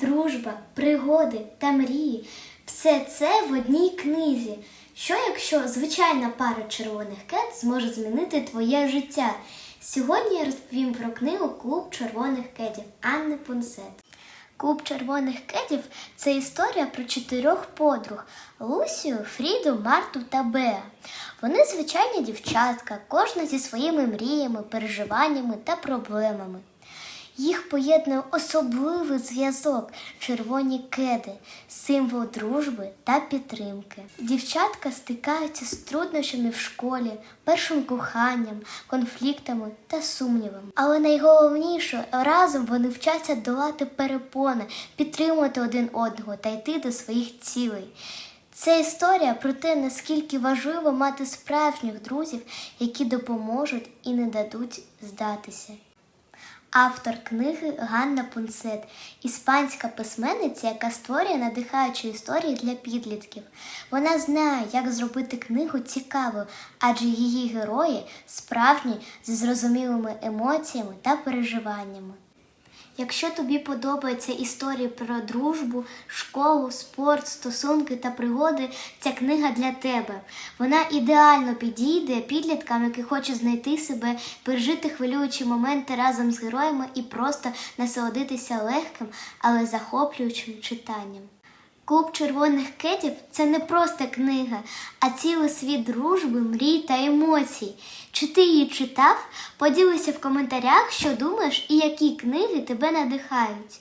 дружба, пригоди та мрії все це в одній книзі. Що якщо звичайна пара червоних кет зможе змінити твоє життя? Сьогодні я розповім про книгу Клуб червоних кетів Анни Пунсет. Клуб червоних кетів це історія про чотирьох подруг Лусію, Фріду, Марту та Беа. Вони звичайні дівчатка, кожна зі своїми мріями, переживаннями та проблемами. Їх поєднує особливий зв'язок червоні кеди, символ дружби та підтримки. Дівчатка стикаються з труднощами в школі, першим коханням, конфліктами та сумнівами. Але найголовніше разом вони вчаться долати перепони, підтримувати один одного та йти до своїх цілей. Це історія про те, наскільки важливо мати справжніх друзів, які допоможуть і не дадуть здатися. Автор книги Ганна Пунсет, іспанська письменниця, яка створює надихаючі історії для підлітків. Вона знає, як зробити книгу цікавою, адже її герої справжні зі зрозумілими емоціями та переживаннями. Якщо тобі подобаються історії про дружбу, школу, спорт, стосунки та пригоди, ця книга для тебе. Вона ідеально підійде підліткам, які хочуть знайти себе, пережити хвилюючі моменти разом з героями і просто насолодитися легким, але захоплюючим читанням. Клуб червоних кетів це не просто книга, а цілий світ дружби, мрій та емоцій. Чи ти її читав? Поділися в коментарях, що думаєш і які книги тебе надихають.